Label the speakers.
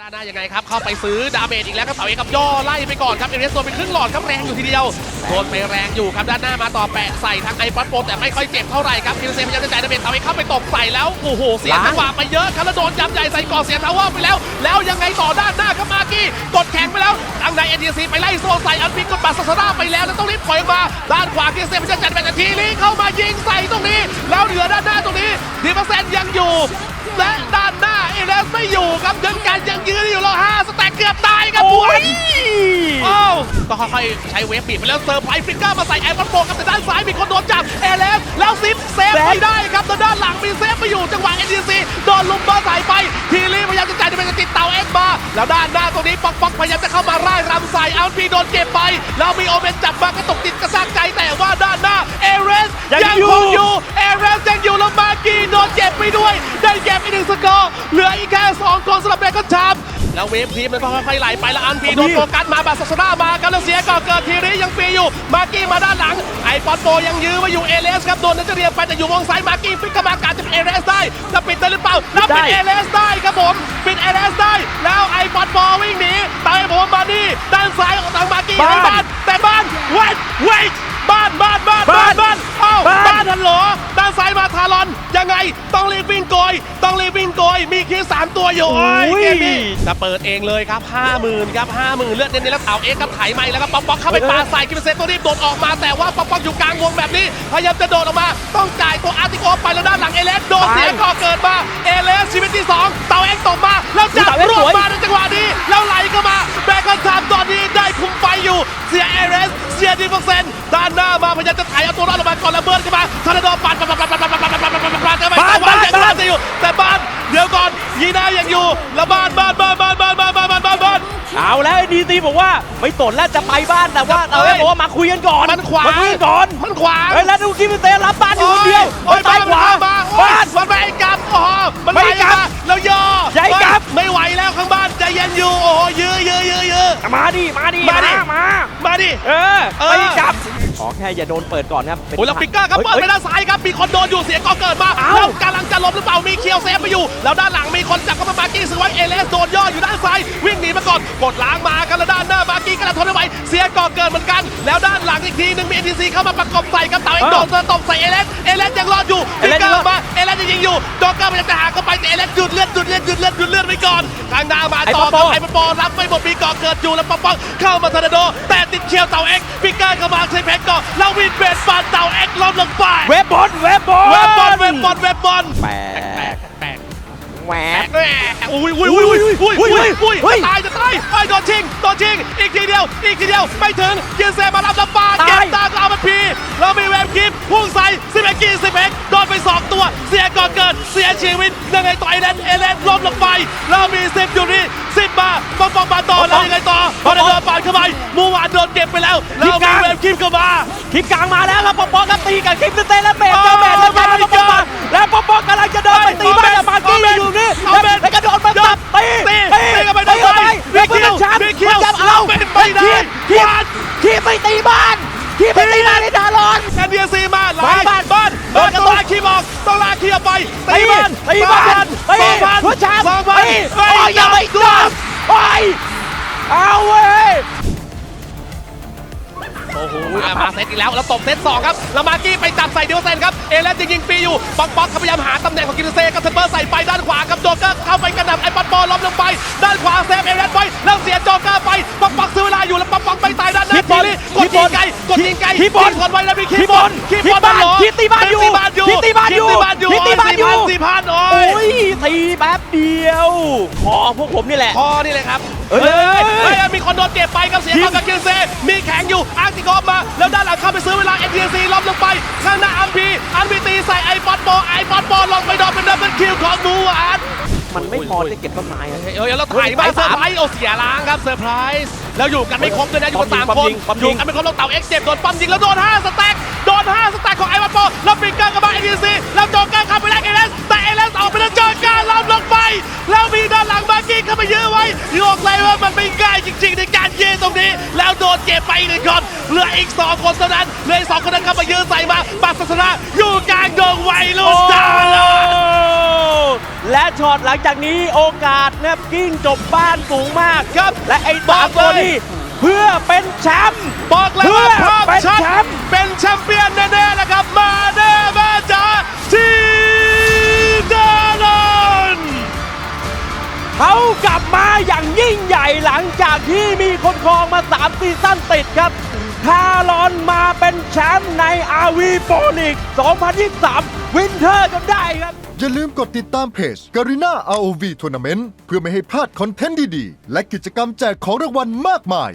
Speaker 1: ด้านหน้ายังไงครับ เข้าไปซื้อดาเมจอีกแล้วครับเสาเอกับย่อไล่ไปก่อนครับเอเรสโดนไปครึ่งหลอดครับแรงอยู่ทีเดียวโดนไปแรงอยู่ครับด้านหน้ามาต่อแปะใส่ทางไอปอนโปแต่ไม่ค่อยเจ็บเท่าไหร่ครับคิวเซพยายามจะจ่ายดาเมจเสาเอกเข้าไปตกใส่แล้วโอ้โหเสียจังหวะไปเยอะครับแล้วโดนยับใหญ่ใส่ก่อเสียทาวเวอร์ไปแล้ว แล้วยังไงต่อด้านหน้าครับมากี้กดแข็งไปแล้วทางในเอ็นดีซีไปไล่โซนใส่อันพิกกดบัตรซาซาร่าไปแล้วแล้วต้องรีบถอยมาด้านขวาคิวเซพยายามจะจัดเป็นนาทีลีเข้ามายิงใส่ตรงนี้ แล้วเหลือด้านหน้าตรงนี้ดีเปอร์เซ็นต์ยังอยู่ และด้านหน้า เอเลสไม่อยู่ครับยังกันยังยืนอยู่แล้วห้าสแต็กเกือบตายครับ
Speaker 2: โอ้
Speaker 1: บวย
Speaker 2: ย
Speaker 1: โอ้าวก็ค่อยๆใช้เวฟบีบไปแล้วเซอร์ไพรส์ฟลิกเกอร์มาใส่แอร์บันโฟกับแต่ด้านซ้ายมีคนโดนจับเอเลสแล้วซิปเซฟไม่ได้ครับแต่ด้านหลังมีเซฟไม่อยู่จังหวะเอ็นดีซีโดนลุมบอลใส่ไปทีรีพยายามจะจ่ายจะเป็นจะติดเต่าเอ็กมาแล้วด้านหน้าตรงนี้ป๊อกป๊อกพยายามจะเข้ามาร่ายรำใส่เอาพีโดนเก็บไปแล้วมีโอเมนจับมากระตกติดกระซากใจแต่ว่าด้านหน้าเอเรส
Speaker 2: ยัง
Speaker 1: ยัง
Speaker 2: อยู่
Speaker 1: คงอยู่เอเรส ยังอยู่แล้วมากีโดนเก็บไปด้วย ได้เก็บอีกหนึ่งสกอร์ เหลืออีกแค่สองคนสำหรับเบคอนชามแล้วเวฟทีมมันก็ค่อยๆไหลไปแล้วอันพีโดนโฟกัสมาบาสซาร่ามากันแล้วเสียก่อเกิดทีนี้ยังฟรีอยู่มากี้มาด้านหลัง ไอปอนโปยังยื้อไว้อยู่เอเลสครับโดนนัจเรียไปแต่อยู่วงซ้ายมากี้ฟิกเข้ามาการจะเป็นเอเลสได้จะปิดได้หรือเปล่าแล้วปิดเอเลสได้ครับผมปิดเอเลสได้ แล้วไอปอนโปวิ่งหนีตายผมมานี่ด้านซ้ายของทางมากี้ไอ้บ้านแต่บ้านเวทเวทบ้านบ้าน บ้านบ้านบ้านเอ้า
Speaker 2: บ้าน
Speaker 1: บ้านทันเหรอด้านซ้ายมาทารอนยังไงต้องรีบวิ่งโกยต้องรีบวิ่งโกยมีคิวสามตัวอยู่โอ้ยเกมนี้จะเปิดเองเลยครับ 50,000ครับ50,000 เลือดเน้นๆแล้วเสาเอ็กซ์ครับไถไม่แล้วก็ป๊อกป๊อกเข้าไปปาใส่กิมเซตตัวรีบโดดออกมาแต่ว่าป๊อกป๊อกอยู่กลางวงแบบนี้พยายามจะโดดออกมา ต้องจ่ายตัวอาร์ติโอไปแล้วด้านหลังเอเลสโดนเสียก่อเกิดมาเอเลสชีวิตที่สองเตาเอ็กซ์ตกมาแล้วจับ
Speaker 2: เตาเอ็กซ์
Speaker 1: รว
Speaker 2: ส
Speaker 1: บ
Speaker 2: วย
Speaker 1: มาในจังหวะนี้แล้วไหลเเสียดีเปอร์เซ็นต์ด้านหน้ามาพยายามจะไถเอาตัวรอดออกมาก่อนระเบิดเข้ามาทอร์นาโดปัดปัดปัดปัดปัดปัดปัดปัดปัดปัดปัดปัดปัดเข้าไป
Speaker 2: บ้าน
Speaker 1: บ้าน
Speaker 2: บ้าน
Speaker 1: ยังบ้านจะอยู่แต่บ้านเดี๋ยวก่อนยีน่ายังอยู่แล้วบ้านบ้านบ้านบ้านบ้านบ้านบ้านบ้านบ้านบ้าน
Speaker 2: เอาแล้วดีซีบอกว่าไม่ตนแล้วจะไปบ้านแต่ว่า
Speaker 1: เอ้
Speaker 2: เรา
Speaker 1: ย
Speaker 2: บอกว่ามาคุยกันก่อน
Speaker 1: มันขวาง
Speaker 2: มาคุยกันก่อน
Speaker 1: มันขวาง
Speaker 2: เฮ้ยแล้วดูกิมเตรับบ้านอยู่คนเดียว
Speaker 1: โอ้ย
Speaker 2: ซ้ายขวา
Speaker 1: บ้
Speaker 2: มาดิมาดิ
Speaker 1: มาดิ
Speaker 2: มา
Speaker 1: มาดิ
Speaker 2: เออ
Speaker 1: เออ
Speaker 2: ไปกลับขอแค่อย่าโดนเปิดก่อนครับเป็น
Speaker 1: โอ้ยแล้วปิกเกอร์ครับ
Speaker 2: ฮ้ย
Speaker 1: เปิดไป
Speaker 2: ฮ้ย
Speaker 1: ด้านซ้ายครับ มีคนโดนอยู่เสียงก็เกิดมา
Speaker 2: เอ้า
Speaker 1: แล้วกำลังจะล้มหรือเปล่า มีเคียวเซฟไปอยู่ แล้วด้านหลังมีคนจับเข้ามามาร์กี้ซื้อไว้เอเลสโดนย่ออยู่ด้านซ้าย วิ่งหนีมาก่อน กดล้างมากันแล้วด้านหน้ามา ร์กี้กำลังทนไม่ไหวเสียก่อเกิดเหมือนกัน แล้วด้านหลังอีกทีหนึงมีเอ็นทีซีเข้ามาประกบใส่กับเต่าเอ็กโดนเจอตบใส่เอเลสเอเลสยังรอดอยู่
Speaker 2: เอ
Speaker 1: ปิก
Speaker 2: เลส
Speaker 1: เก
Speaker 2: ยั
Speaker 1: อง
Speaker 2: รอด
Speaker 1: ร์มาเอเลสยังยิงอยู่ดอกเกอร์พยายามจะหาเข้าไปแต่เอเลสหยุดเลือดหยุดเลือดหยุดเลือดหยุดเลือดไปก่อนทางหน้ามาต่อครับไอ้ปอปอรับไม่หมดมีก่อเกิดอยู่แล้วปอปอเข้ามาทอร์นาโด แต่ติดเคียวเต่าเอ็กปิกเกอร์เข้ามาใช้เพชรก่อนแล้ววินเบสปานเต่าเอ็กล้มลงไป
Speaker 2: เว็บบอลเว็บบอล
Speaker 1: เว็บบอลเว็บบอลเว็บบอล
Speaker 2: แป
Speaker 1: แปล
Speaker 2: ด
Speaker 1: ก แปลก
Speaker 2: แหว
Speaker 1: แปล
Speaker 2: บ
Speaker 1: กอุ้ยอุ้ยอุ้ยอุ้ยอุ้ยอุ้ยอุ้ย
Speaker 2: เฮ้ย
Speaker 1: จะตายจะตายไอ้โดนชิงโดนชิงอีกทีเดียว อีกทีเดียวไม่ถึงยืนเซมารับลำปา
Speaker 2: ตาย
Speaker 1: เก็บตากลามันพีแล้วมีเวฟคิปพุ่งใส่สิบเอ็กกี้สิบเอ็กโดนไปสองตัว เสียก่อนเกิดเสียชีวิตยังไงต่อเอเลนเอเลนล้มลงไปแล้วมีสิบอยู่นี่สิบมาปองปองมาต่อแล้วยังไงต่อพอเดินปาดเข้าไปมูวานโดนเก็บไปแล้วแล้วมีเวฟคิปเข้ามา
Speaker 2: คลิปกลางมาแล้วครับปอปอครับตีกับคลิปเต้นแล้วเบรกเจอเบรก
Speaker 1: Oh
Speaker 2: แล้วกัน ไม่
Speaker 1: ได้ค
Speaker 2: ลิป
Speaker 1: วาด
Speaker 2: คลิปไม่ตีบ้านคลิปไม่ตีบ้านในดารอน
Speaker 1: แอนเดียซีมาหลาย
Speaker 2: บ้าน
Speaker 1: บ้าน
Speaker 2: โด
Speaker 1: บ้านน
Speaker 2: กระ
Speaker 1: ต้อง
Speaker 2: ตุก
Speaker 1: ลากคีย์บอกต้องลากคีย์ออกไป
Speaker 2: ตี
Speaker 1: ตีบ้าน
Speaker 2: ตีบ้าน
Speaker 1: สองพัน
Speaker 2: ตี
Speaker 1: สองพัน
Speaker 2: หัวชา
Speaker 1: สองพัน
Speaker 2: ตี
Speaker 1: เฮ้
Speaker 2: โอ้ยยังไม่กลับโอ้ยเอาเว้ย
Speaker 1: โอ้โหอะมาเซตอีกแล้ว แล้วตบเซตสองครับแล้วมาร์กี้ไปจับใส่เดียวเซนครับ เอเลนจะยิงฟรีอยู่ป๊อกป๊อกเขาพยายามหาตำแหน่งของกินเซกับเทมเปอร์ใส่ไปด้านขวาครับโจเกอร์เข้าไปกระหน่ำไอ้ป๊อปบอลล้มลงไป ด้านขวาเซฟเอเลน
Speaker 2: บอล
Speaker 1: ทีนี้กดยิงไกลกดยิงไกล
Speaker 2: คิดบอล
Speaker 1: ยิงคนไว้แล้วมีคิด
Speaker 2: คิด
Speaker 1: บบอ
Speaker 2: อ
Speaker 1: ล
Speaker 2: ล
Speaker 1: คิด
Speaker 2: คิ
Speaker 1: บอ
Speaker 2: ด
Speaker 1: ล
Speaker 2: บ้าน
Speaker 1: เหรอ
Speaker 2: คิดตีบ้านอยู่
Speaker 1: คิดตีบ้านอยู่
Speaker 2: คิดตีบ้านอยู่
Speaker 1: คิดตีบ้านอยู่
Speaker 2: คิดตีบ้านอยู่
Speaker 1: สี่พันโอ้
Speaker 2: โอ้
Speaker 1: ย
Speaker 2: ยตีแป๊บเดียวขอพวกผมนี่แหละ
Speaker 1: คอนี่เลยครับ
Speaker 2: เอ้
Speaker 1: เฮ้
Speaker 2: ย
Speaker 1: ยเฮ้ยมีคนโดนเก็บไปครับเสียความกับกินเซ มีแข็งอยู่อาร์ติกอฟมา แล้วด้านหลังเข้าไปซื้อเวลา n t c ล้อมลงไป ข้างหน้าอันพีอันพีตีใส่ไอปอดบอลไอปอดบอลลงไปดอกเป็นดับเบิลคิวของมูอัน
Speaker 2: มันไม่พอจะเก็บต้นไม้อะ
Speaker 1: เอ้ยแล้วถ่ายมาเซอร์ไพรส์โอเสียล้างครับเซอร์ไพรส์แล้วอยู่กันไม่ครบด้วยนะอยู่กันสาม
Speaker 2: ปั๊
Speaker 1: ค
Speaker 2: ม
Speaker 1: น
Speaker 2: ยิงปั๊ม
Speaker 1: อ
Speaker 2: ยิง
Speaker 1: ยู่กันไม่ครบแล้วเต่าเอ็กเจ็บโดนปั๊มยิงแล้วโดน5สแต็กโดน5สแต็กของไอวัตโปแล้วฟิกเกอร์กับมา NTC แล้วโจเกอร์เข้าไปแลกเอเลสแต่เอเลสออกไปแล้วโจเกอร์ล้อมลงไปแล้วมีด้านหลังมากี้เข้าไปยื้อไว้ยกเลยว่ามันไม่ง่ายจริงๆในการ ยื้อตรงนี้ แล้วโดนเก็บไปอีกหนึ่งคนเหลืออีกสองคนเท่านั้นเหลืออีกสองคนนั้นเข้ามายื้อใส่มาปัสสนะอยู่กลางดงไวลูสตาร์เลย
Speaker 2: และช็อตหลังจากนี้โอกาสนะครับกิ้งจบบ้านสูงมาก
Speaker 1: ครับ
Speaker 2: และไอ้
Speaker 1: บ
Speaker 2: ตา
Speaker 1: อก
Speaker 2: ตัว
Speaker 1: เลย
Speaker 2: นี้เพื่อเป็นแชมป์
Speaker 1: บอกเลยว่าพร้อม
Speaker 2: เพื่อเป็น
Speaker 1: ชัด
Speaker 2: แชมป์
Speaker 1: เป็นแชมเปี้ยนแน่ๆนะครับ มาแน่มาจ้าทีดานน
Speaker 2: เขากลับมาอย่างยิ่งใหญ่หลังจากที่มี ครองมา 3 ซีซั่นติดครับคารอนมาเป็นแชมป์ในอาวีโปลิก 2023 วินเทอร์จนได้ครับ
Speaker 3: อย่าลืมกดติดตามเพจ Garena ROV Tournament เพื่อไม่ให้พลาดคอนเทนต์ดีๆ และกิจกรรมแจกของรางวัลมากมาย